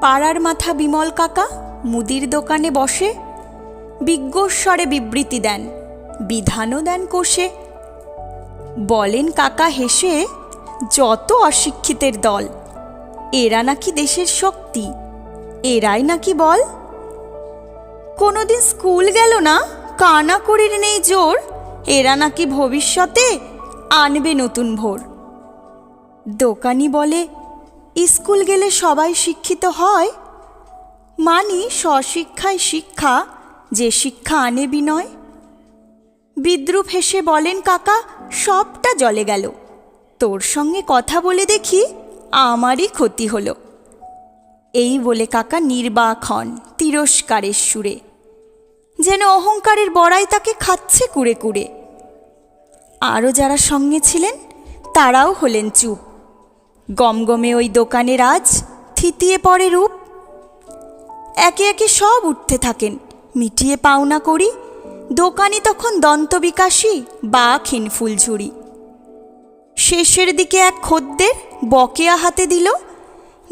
পাড়ার মাথা বিমল কাকা মুদির দোকানে বসে, বিজ্ঞস্বরে বিবৃতি দেন, বিধানও দেন কোষে। বলেন কাকা হেসে, যত অশিক্ষিতের দল, এরা নাকি দেশের শক্তি, এরাই নাকি বল। কোনোদিন স্কুল গেল না, কানা করির নেই জোর, এরা নাকি ভবিষ্যতে আনবে নতুন ভোর। দোকানি বলে স্কুল গেলে সবাই শিক্ষিত হয়? মানি স্বশিক্ষায় শিক্ষা, যে শিক্ষা আনে বিনয়। বিদ্রুপ হেসে বলেন, কাকা, সবটা জলে গেল। তোর সঙ্গে কথা বলে দেখি আমারই ক্ষতি হলো। এই বলে কাকা নির্বাক হন তিরস্কারের সুরে। যেন অহংকারের বড়াই তাকে খাচ্ছে কুড়ে কুড়ে। আরও যারা সঙ্গে ছিলেন, তারাও হলেন চুপ। গমগমে ওই দোকানের আজ থিতিয়ে পড়ে রূপ। একে একে সব উঠতে থাকেন, মিটিয়ে পাওনা করি, দোকানি তখন দন্তবিকাশী বা ক্ষীণ ফুলঝুরি শেষের দিকে এক খদ্দের বকেয়া হাতে দিল,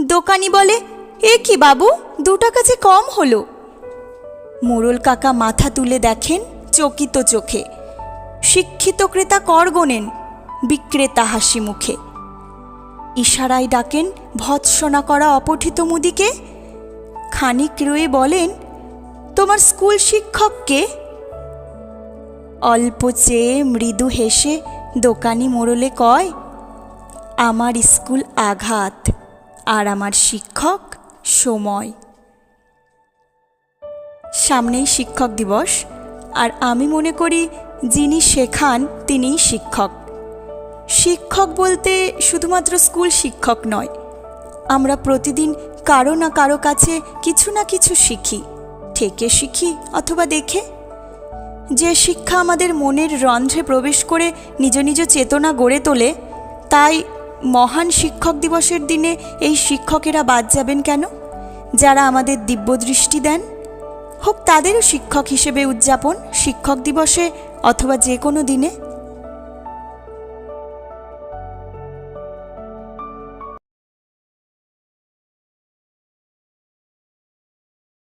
দোকানি বলে, এ কি বাবু দু টাকা যে কম হলো? মোড়ল কাকা মাথা তুলে দেখেন চকিত চোখে, শিক্ষিত ক্রেতা কর গোনেন, বিক্রেতা হাসি মুখে। ইশারায় ডাকেন, ভৎসনা করা অপঠিত মুদিকে। খানিক রয়ে বলেন, তোমার স্কুল শিক্ষককে অল্প চেয়ে মৃদু হেসে দোকানি মোড়লে কয়, আমার স্কুল আঘাত আর আমার শিক্ষক সময়। সামনেই শিক্ষক দিবস, আর আমি মনে করি যিনি শেখান তিনিই শিক্ষক। শিক্ষক বলতে শুধুমাত্র স্কুল শিক্ষক নয়। আমরা প্রতিদিন কারও না কারও কাছে কিছু না কিছু শিখি, থেকে শিখি অথবা দেখে। যে শিক্ষা আমাদের মনের রন্ধ্রে প্রবেশ করে নিজ নিজ চেতনা গড়ে তোলে, তাই মহান শিক্ষক দিবসের দিনে এই শিক্ষকেরা বাদ যাবেন কেন? যারা আমাদের দিব্যদৃষ্টি দেন? হোক তাদেরও শিক্ষক হিসেবে উদযাপন, শিক্ষক দিবসে অথবা যে কোনো দিনে।